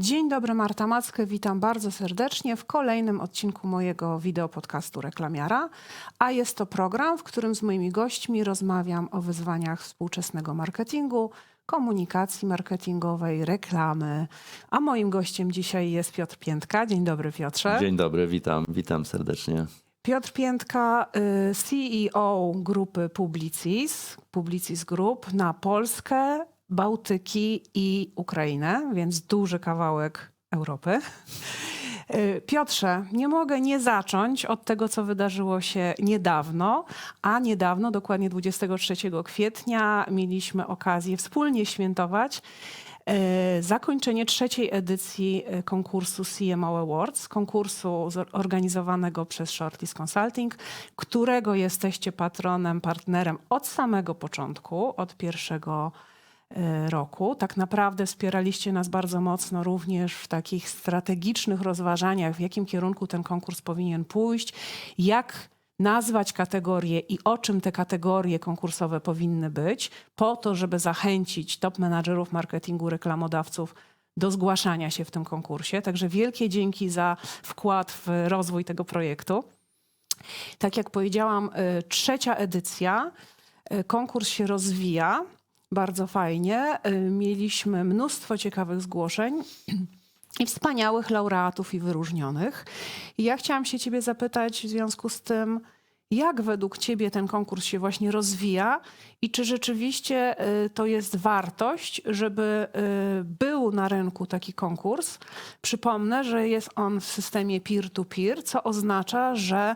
Dzień dobry, Marta Mackę. Witam bardzo serdecznie w kolejnym odcinku mojego wideopodcastu Reklamiara. A jest to program, w którym z moimi gośćmi rozmawiam o wyzwaniach współczesnego marketingu, komunikacji marketingowej, reklamy. A moim gościem dzisiaj jest Piotr Piętka. Dzień dobry, Piotrze. Dzień dobry, witam, witam serdecznie. Piotr Piętka, y, CEO grupy Publicis, Publicis Group na Polskę, Bałtyki i Ukrainę, więc duży kawałek Europy. Y, Piotrze, nie mogę nie zacząć od tego, co wydarzyło się niedawno, a niedawno, dokładnie 23 kwietnia, mieliśmy okazję wspólnie świętować e, zakończenie trzeciej edycji e, konkursu CMO Awards, konkursu zorganizowanego przez Shortlist Consulting, którego jesteście patronem, partnerem od samego początku, od pierwszego e, roku. Tak naprawdę wspieraliście nas bardzo mocno również w takich strategicznych rozważaniach, w jakim kierunku ten konkurs powinien pójść, jak nazwać kategorie i o czym te kategorie konkursowe powinny być, po to, żeby zachęcić top menadżerów marketingu, reklamodawców do zgłaszania się w tym konkursie. Także wielkie dzięki za wkład w rozwój tego projektu. Tak jak powiedziałam, y, trzecia edycja. Y, Konkurs się rozwija bardzo fajnie. Y, Mieliśmy mnóstwo ciekawych zgłoszeń i wspaniałych laureatów i wyróżnionych. I ja chciałam się ciebie zapytać w związku z tym, jak według ciebie ten konkurs się właśnie rozwija i czy rzeczywiście y, to jest wartość, żeby y, był na rynku taki konkurs? Przypomnę, że jest on w systemie peer-to-peer, co oznacza, że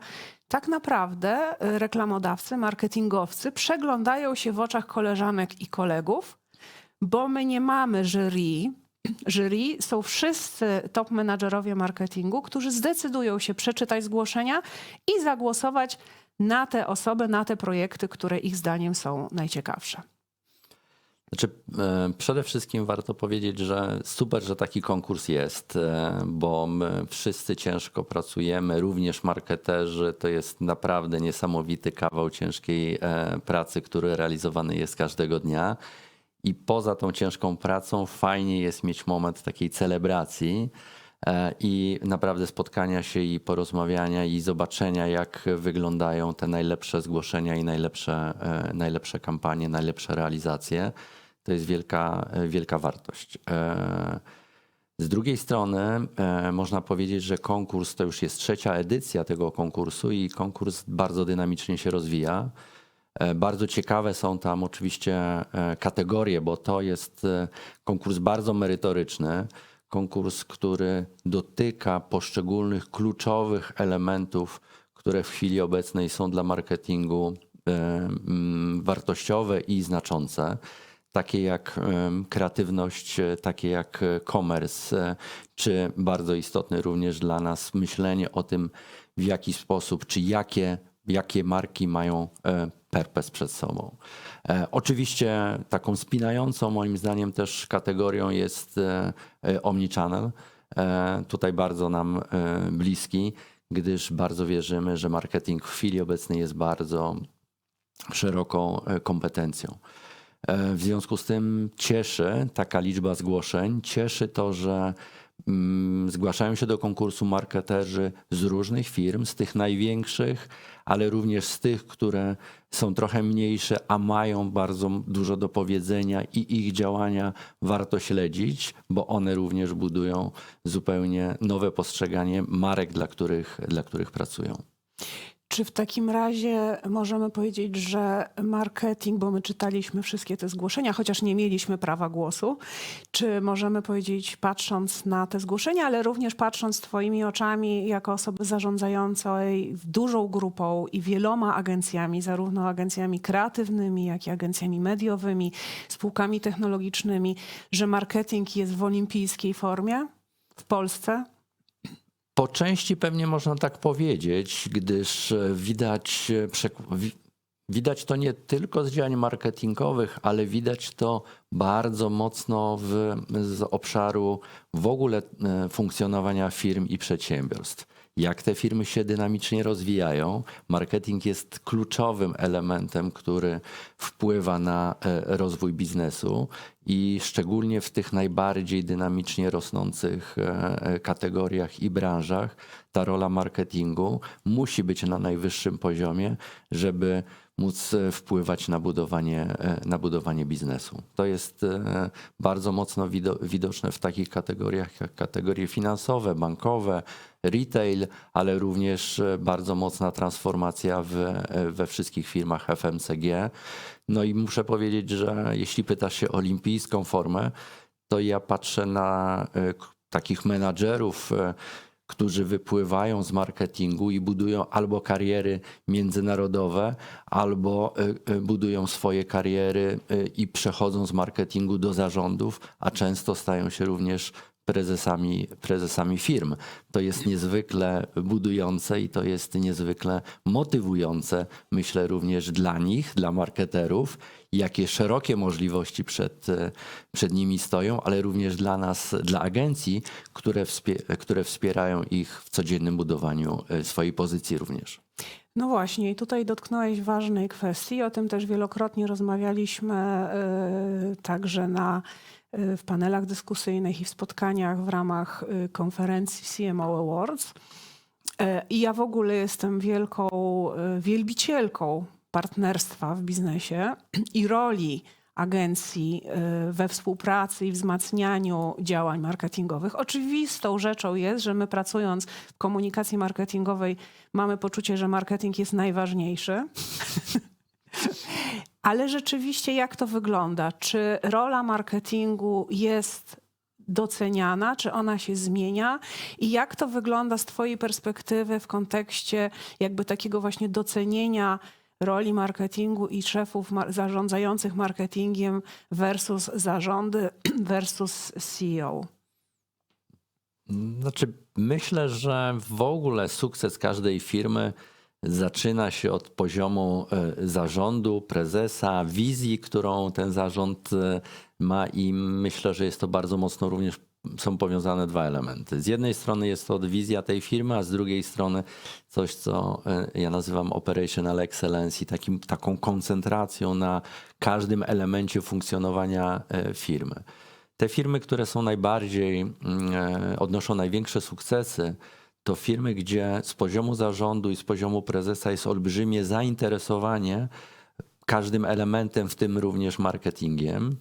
tak naprawdę y, reklamodawcy, marketingowcy przeglądają się w oczach koleżanek i kolegów, bo my nie mamy jury. Jury są wszyscy top menadżerowie marketingu, którzy zdecydują się przeczytać zgłoszenia i zagłosować na te osoby, na te projekty, które ich zdaniem są najciekawsze. Znaczy, e, przede wszystkim warto powiedzieć, że super, że taki konkurs jest, e, bo my wszyscy ciężko pracujemy, również marketerzy. To jest naprawdę niesamowity kawał ciężkiej e, pracy, który realizowany jest każdego dnia. I poza tą ciężką pracą, fajnie jest mieć moment takiej celebracji i naprawdę spotkania się i porozmawiania i zobaczenia, jak wyglądają te najlepsze zgłoszenia i najlepsze, najlepsze kampanie, najlepsze realizacje. To jest wielka, e, wielka wartość. E, Z drugiej strony e, można powiedzieć, że konkurs to już jest trzecia edycja tego konkursu i konkurs bardzo dynamicznie się rozwija. Bardzo ciekawe są tam oczywiście kategorie, bo to jest konkurs bardzo merytoryczny. Konkurs, który dotyka poszczególnych kluczowych elementów, które w chwili obecnej są dla marketingu wartościowe i znaczące. Takie jak kreatywność, e, takie jak e, commerce, e, czy bardzo istotne również dla nas myślenie o tym, w jaki sposób, czy jakie jakie marki mają purpose przed sobą. Oczywiście taką spinającą moim zdaniem też kategorią jest omnichannel. Tutaj bardzo nam bliski, gdyż bardzo wierzymy, że marketing w chwili obecnej jest bardzo szeroką kompetencją. E, W związku z tym cieszy taka liczba zgłoszeń, cieszy to, że mm, zgłaszają się do konkursu marketerzy z różnych firm, z tych największych, ale również z tych, które są trochę mniejsze, a mają bardzo dużo do powiedzenia i ich działania warto śledzić, bo one również budują zupełnie nowe postrzeganie marek, dla których, dla których pracują. Czy w takim razie możemy powiedzieć, że marketing, bo my czytaliśmy wszystkie te zgłoszenia, chociaż nie mieliśmy prawa głosu, czy możemy powiedzieć, patrząc na te zgłoszenia, ale również patrząc Twoimi oczami jako osoby zarządzającej dużą grupą i wieloma agencjami, zarówno agencjami kreatywnymi, jak i agencjami mediowymi, spółkami technologicznymi, że marketing jest w olimpijskiej formie w Polsce? Po części pewnie można tak powiedzieć, gdyż e, widać, e, widać to nie tylko z działań marketingowych, ale widać to bardzo mocno w, z obszaru w ogóle e, funkcjonowania firm i przedsiębiorstw. jak te firmy się dynamicznie rozwijają. Marketing jest kluczowym elementem, który wpływa na rozwój biznesu i szczególnie w tych najbardziej dynamicznie rosnących e, kategoriach i branżach ta rola marketingu musi być na najwyższym poziomie, żeby móc e, wpływać na budowanie, e, na budowanie biznesu. To jest e, bardzo mocno wido, widoczne w takich kategoriach jak kategorie finansowe, bankowe, retail, ale również bardzo mocna transformacja w, we wszystkich firmach FMCG. No i muszę powiedzieć, że jeśli pytasz się o olimpijską formę, to ja patrzę na takich menadżerów, którzy wypływają z marketingu i budują albo kariery międzynarodowe, albo e, e, budują swoje kariery e, i przechodzą z marketingu do zarządów, a często stają się również prezesami, prezesami firm. To jest niezwykle budujące i to jest niezwykle motywujące, myślę również dla nich, dla marketerów, jakie szerokie możliwości przed, przed nimi stoją, ale również dla nas, dla agencji, które, wspie, które wspierają ich w codziennym budowaniu e, swojej pozycji również. No właśnie, i tutaj dotknąłeś ważnej kwestii. O tym też wielokrotnie rozmawialiśmy e, także na, w panelach dyskusyjnych i w spotkaniach w ramach e, konferencji CMO Awards. E, I ja w ogóle jestem wielką wielbicielką partnerstwa w biznesie i roli agencji we współpracy i wzmacnianiu działań marketingowych. Oczywistą rzeczą jest, że my pracując w komunikacji marketingowej mamy poczucie, że marketing jest najważniejszy. Ale rzeczywiście jak to wygląda? Czy rola marketingu jest doceniana, czy ona się zmienia i jak to wygląda z Twojej perspektywy w kontekście jakby takiego właśnie docenienia roli marketingu i szefów zarządzających marketingiem versus zarządy versus CEO? Znaczy, myślę, że w ogóle sukces każdej firmy zaczyna się od poziomu e, zarządu, prezesa, wizji, którą ten zarząd e, ma, i myślę, że jest to bardzo mocno również są powiązane dwa elementy. Z jednej strony jest to wizja tej firmy, a z drugiej strony coś, co e, ja nazywam operational excellence i takim, taką koncentracją na każdym elemencie funkcjonowania firmy. Te firmy, które są najbardziej, mm, odnoszą największe sukcesy, to firmy, gdzie z poziomu zarządu i z poziomu prezesa jest olbrzymie zainteresowanie każdym elementem, w tym również marketingiem.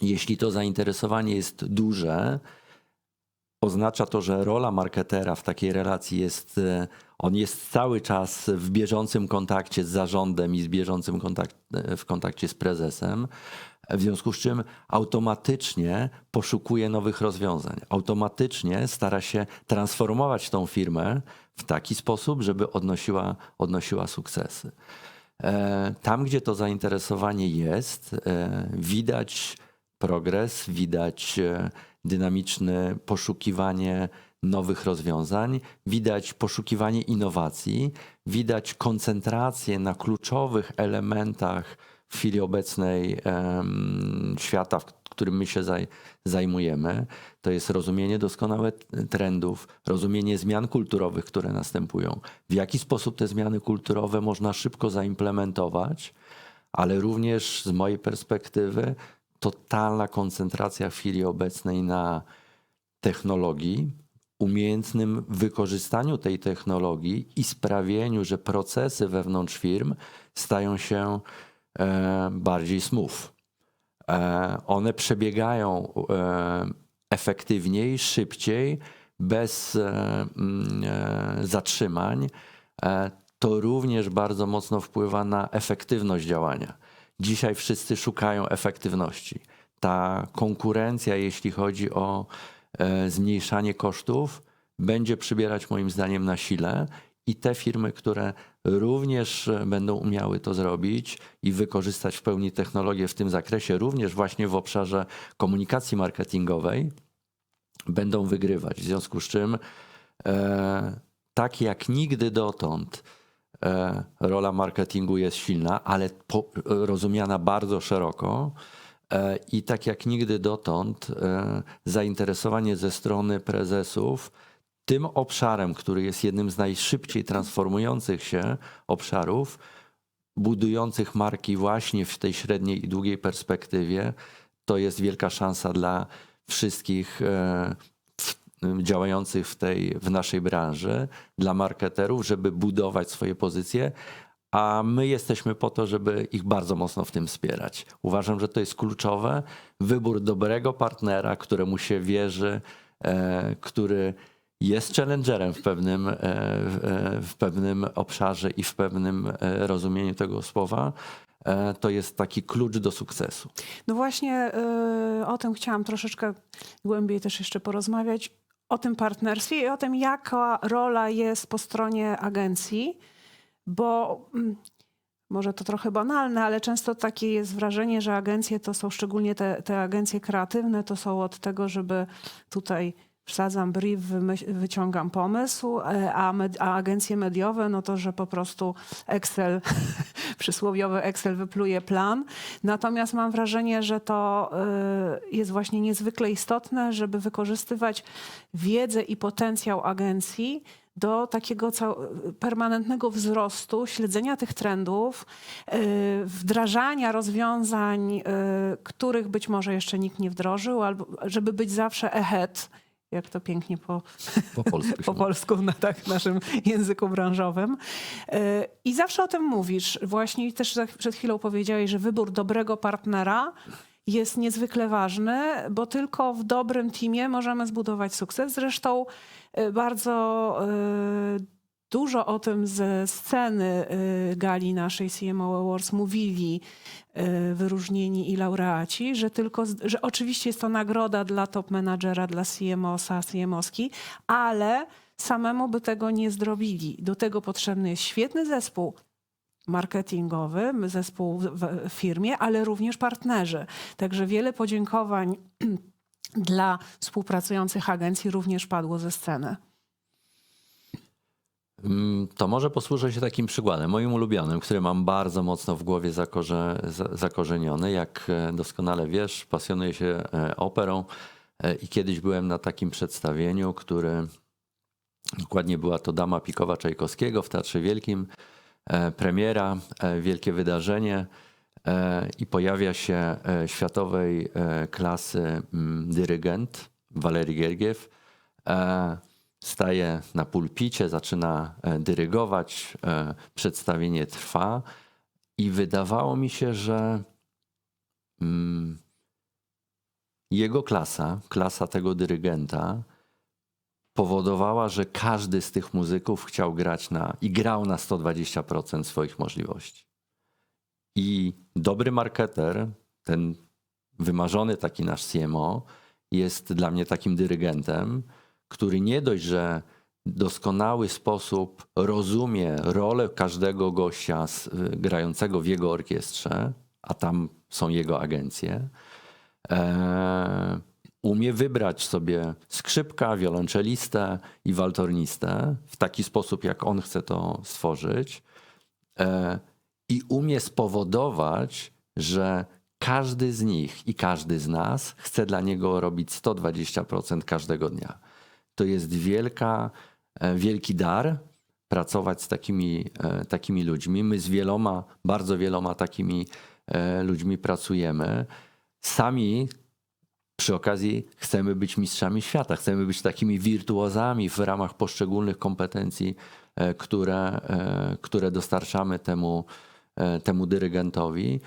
Jeśli to zainteresowanie jest duże, oznacza to, że rola marketera w takiej relacji jest, e, on jest cały czas w bieżącym kontakcie z zarządem i z bieżącym kontakt, e, w kontakcie z prezesem. W związku z czym automatycznie poszukuje nowych rozwiązań. Automatycznie stara się transformować tą firmę w taki sposób, żeby odnosiła, odnosiła sukcesy. E, Tam, gdzie to zainteresowanie jest, e, widać progres, widać e, dynamiczne poszukiwanie nowych rozwiązań, widać poszukiwanie innowacji, widać koncentrację na kluczowych elementach w chwili obecnej em, świata, w którym my się zaj, zajmujemy. To jest rozumienie doskonałe trendów, rozumienie zmian kulturowych, które następują. W jaki sposób te zmiany kulturowe można szybko zaimplementować, ale również z mojej perspektywy totalna koncentracja w chwili obecnej na technologii, umiejętnym wykorzystaniu tej technologii i sprawieniu, że procesy wewnątrz firm stają się bardziej smooth. E, one przebiegają e, efektywniej, szybciej, bez e, mm, e, zatrzymań. E, to również bardzo mocno wpływa na efektywność działania. Dzisiaj wszyscy szukają efektywności. Ta konkurencja, jeśli chodzi o e, zmniejszanie kosztów, będzie przybierać moim zdaniem na sile i te firmy, które również będą umiały to zrobić i wykorzystać w pełni technologię w tym zakresie, również właśnie w obszarze komunikacji marketingowej, będą wygrywać. W związku z czym, e, tak jak nigdy dotąd, e, rola marketingu jest silna, ale po, rozumiana bardzo szeroko. E, I tak jak nigdy dotąd, e, zainteresowanie ze strony prezesów tym obszarem, który jest jednym z najszybciej transformujących się obszarów, budujących marki właśnie w tej średniej i długiej perspektywie, to jest wielka szansa dla wszystkich e, działających w, tej, w naszej branży, dla marketerów, żeby budować swoje pozycje, a my jesteśmy po to, żeby ich bardzo mocno w tym wspierać. Uważam, że to jest kluczowe. Wybór dobrego partnera, któremu się wierzy, e, który jest challengerem w pewnym, e, e, w pewnym obszarze i w pewnym e, rozumieniu tego słowa, to jest taki klucz do sukcesu. No właśnie o tym chciałam troszeczkę głębiej też jeszcze porozmawiać. O tym partnerstwie i o tym, jaka rola jest po stronie agencji, bo mm, może to trochę banalne, ale często takie jest wrażenie, że agencje to są szczególnie te, te agencje kreatywne, to są od tego, żeby tutaj wsadzam brief, wyciągam pomysł, e, a, med- a agencje mediowe, no to, że po prostu Excel, przysłowiowy Excel wypluje plan. Natomiast mam wrażenie, że to y, jest właśnie niezwykle istotne, żeby wykorzystywać wiedzę i potencjał agencji do takiego permanentnego wzrostu, śledzenia tych trendów, y, wdrażania rozwiązań, których być może jeszcze nikt nie wdrożył, albo żeby być zawsze ahead, jak to pięknie po, Po polsku. po polsku, na tak, naszym języku branżowym. Y, I zawsze o tym mówisz. Właśnie też przed chwilą powiedziałeś, że wybór dobrego partnera jest niezwykle ważny, bo tylko w dobrym teamie możemy zbudować sukces. Zresztą y, bardzo y, dużo o tym ze sceny gali naszej CMO Awards mówili wyróżnieni i laureaci, że tylko, że oczywiście jest to nagroda dla top menadżera, dla CMO-sa, CMO-ski, ale samemu by tego nie zrobili. Do tego potrzebny jest świetny zespół marketingowy, zespół w firmie, ale również partnerzy. Także wiele podziękowań dla współpracujących agencji również padło ze sceny. Mm, To może posłużę się takim przykładem, moim ulubionym, który mam bardzo mocno w głowie zakorze, za- zakorzeniony. Jak e, doskonale wiesz, pasjonuję się e, operą e, i kiedyś byłem na takim przedstawieniu, które dokładnie była to Dama Pikowa Czajkowskiego w Teatrze Wielkim. Premiera, wielkie wydarzenie i pojawia się światowej klasy mm, dyrygent Walery Gergiew. Staje na pulpicie, zaczyna e, dyrygować, e, przedstawienie trwa i wydawało mi się, że mm, jego klasa, klasa tego dyrygenta, powodowała, że każdy z tych muzyków chciał grać na i grał na 120% swoich możliwości. I dobry marketer, ten wymarzony taki nasz CMO, jest dla mnie takim dyrygentem, który nie dość, że doskonały sposób rozumie rolę każdego gościa y, grającego w jego orkiestrze, a tam są jego agencje, e, umie wybrać sobie skrzypka, wiolonczelistę i waltornistę w taki sposób, jak on chce to stworzyć e, i umie spowodować, że każdy z nich i każdy z nas chce dla niego robić 120% każdego dnia. To jest wielka, e, wielki dar pracować z takimi, e, takimi ludźmi. My z wieloma, bardzo wieloma takimi e, ludźmi pracujemy. Sami przy okazji chcemy być mistrzami świata, chcemy być takimi wirtuozami w ramach poszczególnych kompetencji, które, które dostarczamy temu, temu dyrygentowi.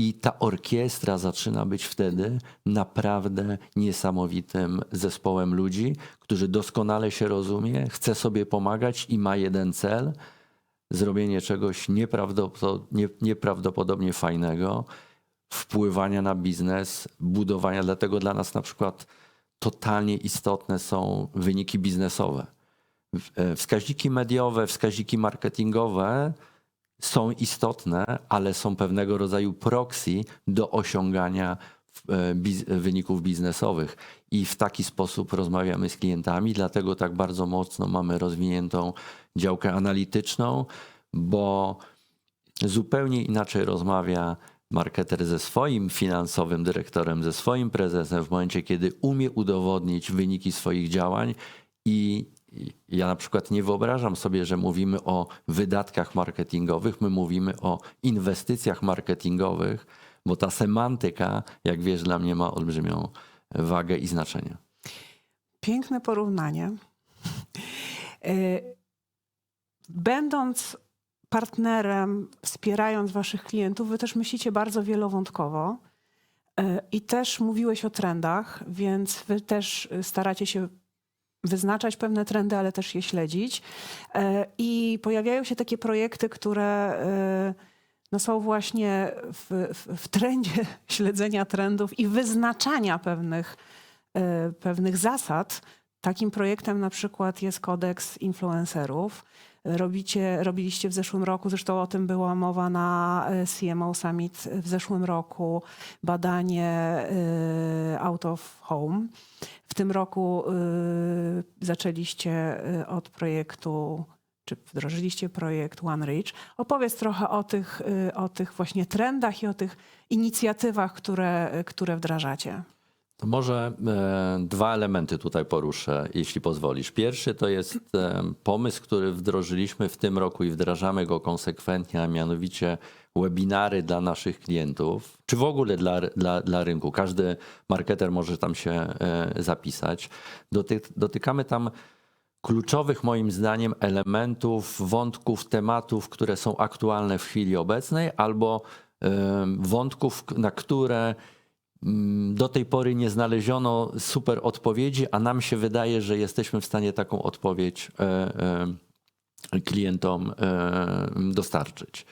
I ta orkiestra zaczyna być wtedy naprawdę niesamowitym zespołem ludzi, którzy doskonale się rozumie, chce sobie pomagać i ma jeden cel zrobienie czegoś nieprawdopodobnie, nie- nieprawdopodobnie fajnego, wpływania na biznes, budowania. Dlatego dla nas na przykład totalnie istotne są wyniki biznesowe. E, Wskaźniki mediowe, wskaźniki marketingowe są istotne, ale są pewnego rodzaju proxy do osiągania e, wyników biznesowych. I w taki sposób rozmawiamy z klientami, dlatego tak bardzo mocno mamy rozwiniętą działkę analityczną, bo zupełnie inaczej rozmawia marketer ze swoim finansowym dyrektorem, ze swoim prezesem w momencie, kiedy umie udowodnić wyniki swoich działań i ja na przykład nie wyobrażam sobie, że mówimy o wydatkach marketingowych, my mówimy o inwestycjach marketingowych, bo ta semantyka, jak wiesz, dla mnie ma olbrzymią wagę i znaczenie. Piękne porównanie. Y, Będąc partnerem, wspierając waszych klientów, wy też myślicie bardzo wielowątkowo y, i też mówiłeś o trendach, więc wy też staracie się wyznaczać pewne trendy, ale też je śledzić. Y, I pojawiają się takie projekty, które y, no są właśnie w, w, w trendzie śledzenia trendów i wyznaczania pewnych, y, pewnych zasad. Takim projektem na przykład jest kodeks influencerów. Robicie, robiliście w zeszłym roku, zresztą o tym była mowa na y, CMO Summit w zeszłym roku, badanie y, out of home. W tym roku y, zaczęliście od projektu, czy wdrożyliście projekt One Reach. Opowiedz trochę o tych, o tych właśnie trendach i o tych inicjatywach, które, które wdrażacie. To może e, dwa elementy tutaj poruszę, jeśli pozwolisz. Pierwszy to jest e, pomysł, który wdrożyliśmy w tym roku i wdrażamy go konsekwentnie, a mianowicie webinary dla naszych klientów, czy w ogóle dla, dla, dla rynku. Każdy marketer może tam się e, zapisać. Doty, dotykamy tam kluczowych moim zdaniem elementów, wątków, tematów, które są aktualne w chwili obecnej, albo e, wątków, na które do tej pory nie znaleziono super odpowiedzi, a nam się wydaje, że jesteśmy w stanie taką odpowiedź e, e, klientom e, dostarczyć.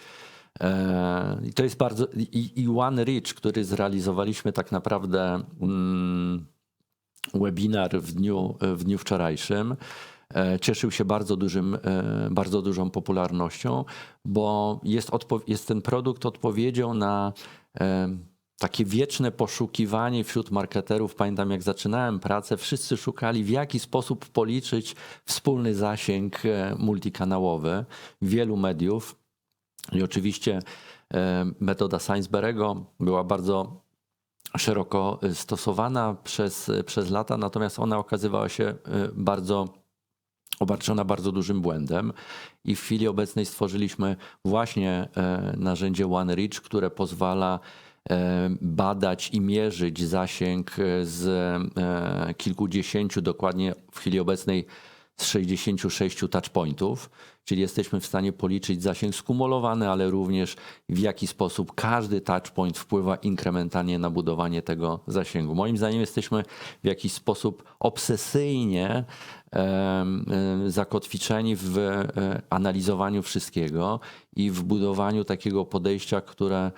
I to jest bardzo. I, One Reach, który zrealizowaliśmy tak naprawdę mm, webinar w dniu, w dniu wczorajszym, cieszył się bardzo, dużym, bardzo dużą popularnością, bo jest, jest ten produkt odpowiedzią na takie wieczne poszukiwanie wśród marketerów. Pamiętam, jak zaczynałem pracę, wszyscy szukali, w jaki sposób policzyć wspólny zasięg e, multikanałowy wielu mediów. I oczywiście e, metoda Sainsbury'ego była bardzo szeroko e, stosowana przez, przez lata, natomiast ona okazywała się bardzo obarczona bardzo dużym błędem i w chwili obecnej stworzyliśmy właśnie narzędzie OneReach, które pozwala badać i mierzyć zasięg e, z e, kilkudziesięciu, dokładnie w chwili obecnej z 66 touchpointów, czyli jesteśmy w stanie policzyć zasięg skumulowany, ale również w jaki sposób każdy touchpoint wpływa inkrementalnie na budowanie tego zasięgu. Moim zdaniem jesteśmy w jakiś sposób obsesyjnie zakotwiczeni w e, analizowaniu wszystkiego i w budowaniu takiego podejścia, które e,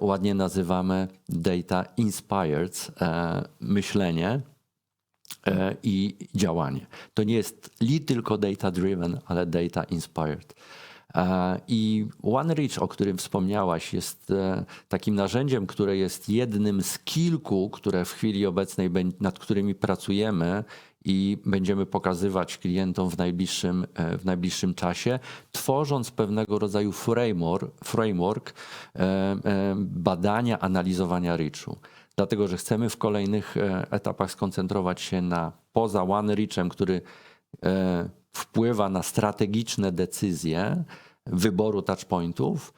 ładnie nazywamy data inspired e, myślenie e, i działanie. To nie jest li tylko data driven, ale data inspired. E, I OneReach, o którym wspomniałaś, jest e, takim narzędziem, które jest jednym z kilku, które w chwili obecnej, nad którymi pracujemy i będziemy pokazywać klientom w najbliższym, e, w najbliższym czasie, tworząc pewnego rodzaju framework, framework e, e, badania, analizowania reachu. Dlatego, że chcemy w kolejnych etapach skoncentrować się na poza One Reachem, który wpływa na strategiczne decyzje wyboru touchpointów,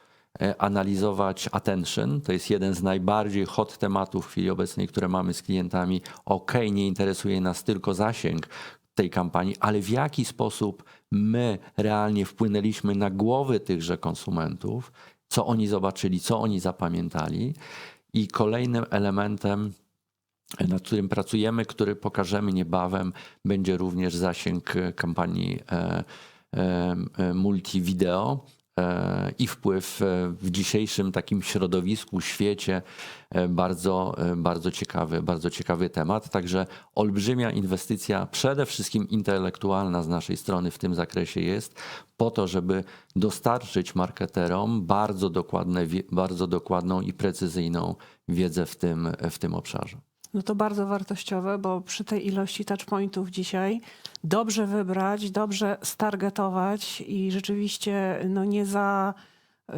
analizować attention. To jest jeden z najbardziej hot tematów w chwili obecnej, które mamy z klientami. OK, nie interesuje nas tylko zasięg tej kampanii, ale w jaki sposób my realnie wpłynęliśmy na głowy tychże konsumentów, co oni zobaczyli, co oni zapamiętali. I kolejnym elementem nad którym pracujemy, który pokażemy niebawem, będzie również zasięg e, kampanii e, e, e, multi-wideo e, i wpływ e, w dzisiejszym takim środowisku, świecie e, bardzo, e, bardzo ciekawy, bardzo ciekawy temat. Także olbrzymia inwestycja, przede wszystkim intelektualna z naszej strony w tym zakresie jest po to, żeby dostarczyć marketerom bardzo, dokładne, bardzo dokładną i precyzyjną wiedzę w tym, w tym obszarze. No to bardzo wartościowe, bo przy tej ilości touchpointów dzisiaj dobrze wybrać, dobrze stargetować i rzeczywiście no nie za y,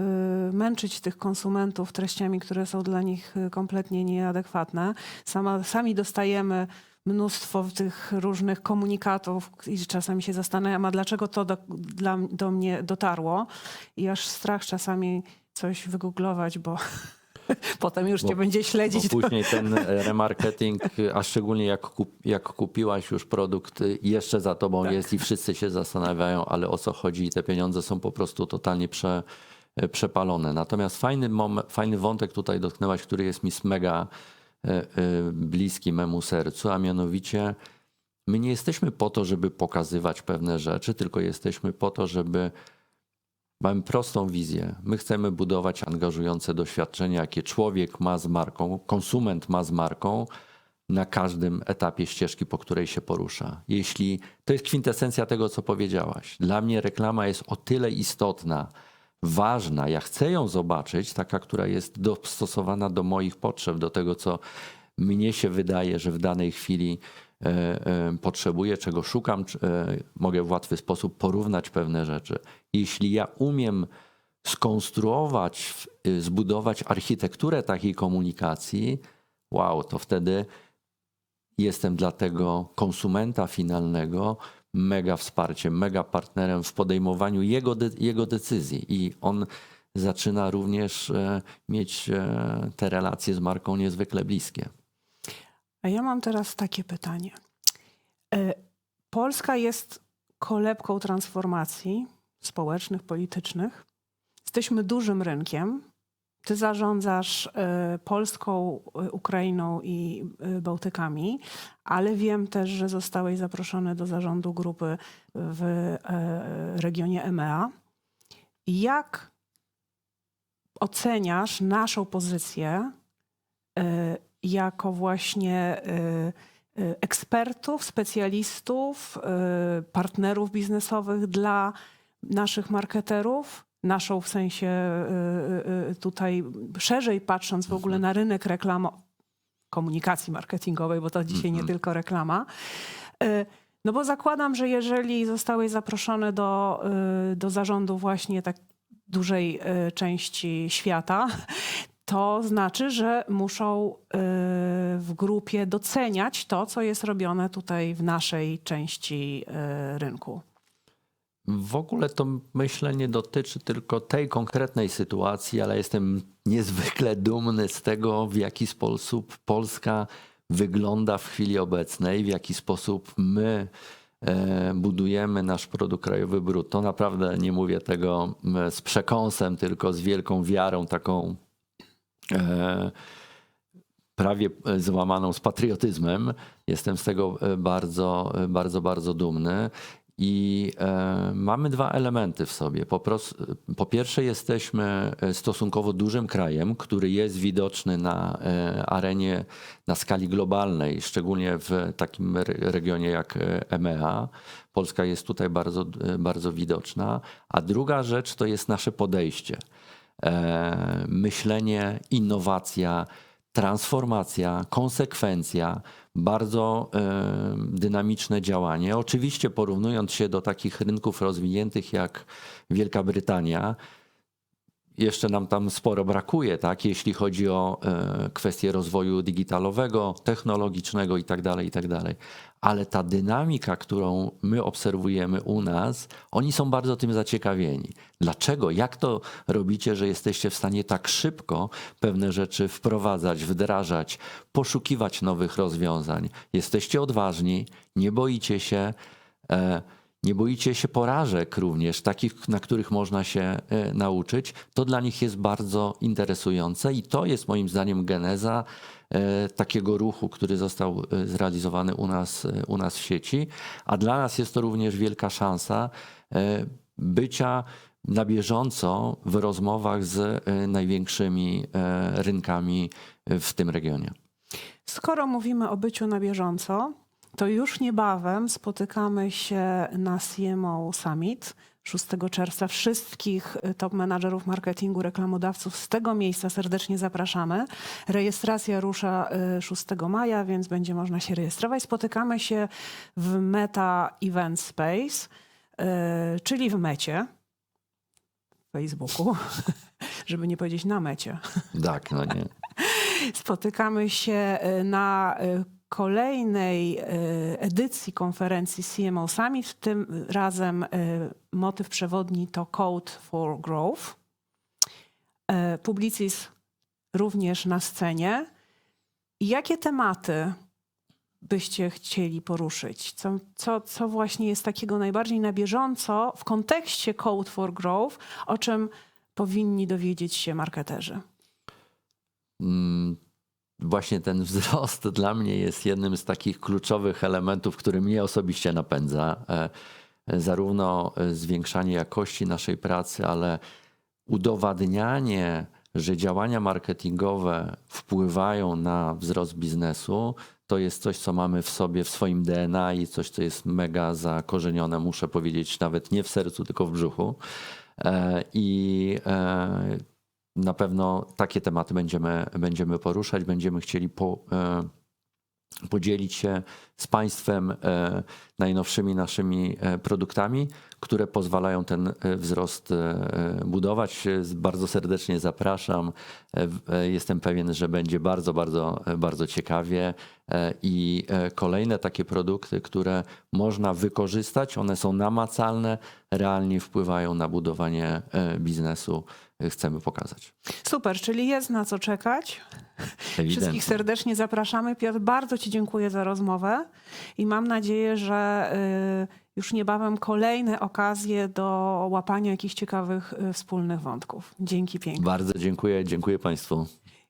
męczyć tych konsumentów treściami, które są dla nich y, kompletnie nieadekwatne. Sama, sami dostajemy mnóstwo tych różnych komunikatów i czasami się zastanawiam, a dlaczego to do, dla, do mnie dotarło. I aż strach czasami coś wygooglować, bo potem już cię będzie śledzić. Bo później ten e, remarketing, a szczególnie jak, kup, jak kupiłaś już produkt, y, jeszcze za tobą Tak. jest i wszyscy się zastanawiają, ale o co chodzi i te pieniądze są po prostu totalnie prze, e, przepalone. Natomiast fajny, mom, fajny wątek tutaj dotknęłaś, który jest mi mega e, e, bliski memu sercu, a mianowicie my nie jesteśmy po to, żeby pokazywać pewne rzeczy, tylko jesteśmy po to, żeby Mamy prostą wizję. My chcemy budować angażujące doświadczenia, jakie człowiek ma z marką, konsument ma z marką na każdym etapie ścieżki, po której się porusza. Jeśli to jest kwintesencja tego, co powiedziałaś. Dla mnie reklama jest o tyle istotna, ważna. Ja chcę ją zobaczyć, taka, która jest dostosowana do moich potrzeb, do tego, co mnie się wydaje, że w danej chwili potrzebuję, czego szukam, e, mogę w łatwy sposób porównać pewne rzeczy. Jeśli ja umiem skonstruować, y, zbudować architekturę takiej komunikacji, wow, to wtedy jestem dla tego konsumenta finalnego mega wsparciem, mega partnerem w podejmowaniu jego, de, jego decyzji i on zaczyna również e, mieć e, te relacje z marką niezwykle bliskie. A ja mam teraz takie pytanie. E, Polska jest kolebką transformacji społecznych, politycznych. Jesteśmy dużym rynkiem. Ty zarządzasz e, Polską, e, Ukrainą i Bałtykami, ale wiem też, że zostałeś zaproszony do zarządu grupy w regionie EMEA. Jak oceniasz naszą pozycję jako właśnie e, e, ekspertów, specjalistów, e, partnerów biznesowych dla naszych marketerów, naszą w sensie tutaj szerzej patrząc w ogóle na rynek reklamo komunikacji marketingowej, bo to dzisiaj nie Mhm. tylko reklama. No bo zakładam, że jeżeli zostałeś zaproszony do, do zarządu właśnie tak dużej części świata, to znaczy, że muszą e, w grupie doceniać to, co jest robione tutaj w naszej części e, rynku. W ogóle to myślę nie dotyczy tylko tej konkretnej sytuacji, ale jestem niezwykle dumny z tego, w jaki sposób Polska wygląda w chwili obecnej, w jaki sposób my e, budujemy nasz produkt krajowy brutto. Naprawdę nie mówię tego z przekąsem, tylko z wielką wiarą, taką prawie e, złamaną z patriotyzmem. Jestem z tego e, bardzo, e, bardzo, bardzo dumny. I e, mamy dwa elementy w sobie. Po, pros, po pierwsze, jesteśmy e, stosunkowo dużym krajem, który jest widoczny na e, arenie na skali globalnej, szczególnie w takim re- regionie jak e, EMEA. Polska jest tutaj bardzo, e, bardzo widoczna. A druga rzecz to jest nasze podejście. E, myślenie, innowacja, transformacja, konsekwencja, bardzo e, dynamiczne działanie. Oczywiście porównując się do takich rynków rozwiniętych jak Wielka Brytania, jeszcze nam tam sporo brakuje, tak, jeśli chodzi o e, kwestie rozwoju digitalowego, technologicznego itd., itd. Ale ta dynamika, którą my obserwujemy u nas, oni są bardzo tym zaciekawieni. Dlaczego? Jak to robicie, że jesteście w stanie tak szybko pewne rzeczy wprowadzać, wdrażać, poszukiwać nowych rozwiązań? Jesteście odważni, nie boicie się. E, nie boicie się porażek również, takich, na których można się e, nauczyć. To dla nich jest bardzo interesujące i to jest moim zdaniem geneza e, takiego ruchu, który został e, zrealizowany u nas, u nas w sieci. A dla nas jest to również wielka szansa bycia na bieżąco w rozmowach z największymi rynkami w tym regionie. Skoro mówimy o byciu na bieżąco, to już niebawem spotykamy się na CMO Summit 6 czerwca. Wszystkich y, top menadżerów marketingu, reklamodawców z tego miejsca serdecznie zapraszamy. Rejestracja rusza y, 6 maja, więc będzie można się rejestrować. Spotykamy się w Meta Event Space, y, czyli w Mecie. Facebooku, żeby nie powiedzieć na mecie. Tak, no nie. Spotykamy się y, na y, kolejnej y, edycji konferencji CMO Summit. Tym razem y, motyw przewodni to Code for Growth. Y, Publicis również na scenie. Jakie tematy byście chcieli poruszyć? Co, co, co właśnie jest takiego najbardziej na bieżąco w kontekście Code for Growth, o czym powinni dowiedzieć się marketerzy? Mm, Właśnie ten wzrost dla mnie jest jednym z takich kluczowych elementów, który mnie osobiście napędza. E, Zarówno zwiększanie jakości naszej pracy, ale udowadnianie, że działania marketingowe wpływają na wzrost biznesu, to jest coś, co mamy w sobie, w swoim DNA i coś, co jest mega zakorzenione, muszę powiedzieć, nawet nie w sercu, tylko w brzuchu. E, I e, na pewno takie tematy będziemy, będziemy poruszać, będziemy chcieli po, e, podzielić się z Państwem e, najnowszymi naszymi e, produktami, które pozwalają ten wzrost budować. Bardzo serdecznie zapraszam. Jestem pewien, że będzie bardzo, bardzo, bardzo ciekawie i kolejne takie produkty, które można wykorzystać, one są namacalne, realnie wpływają na budowanie biznesu, chcemy pokazać. Super, czyli jest na co czekać. Ewidentnie. Wszystkich serdecznie zapraszamy. Piotr, bardzo Ci dziękuję za rozmowę i mam nadzieję, że y, już niebawem kolejne okazje do łapania jakichś ciekawych y, wspólnych wątków. Dzięki pięknie. Bardzo dziękuję, dziękuję Państwu.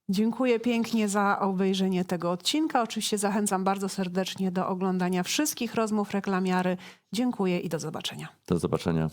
Dziękuję pięknie za obejrzenie tego odcinka. Oczywiście zachęcam bardzo serdecznie do oglądania wszystkich rozmów reklamiary. Dziękuję i do zobaczenia. Do zobaczenia.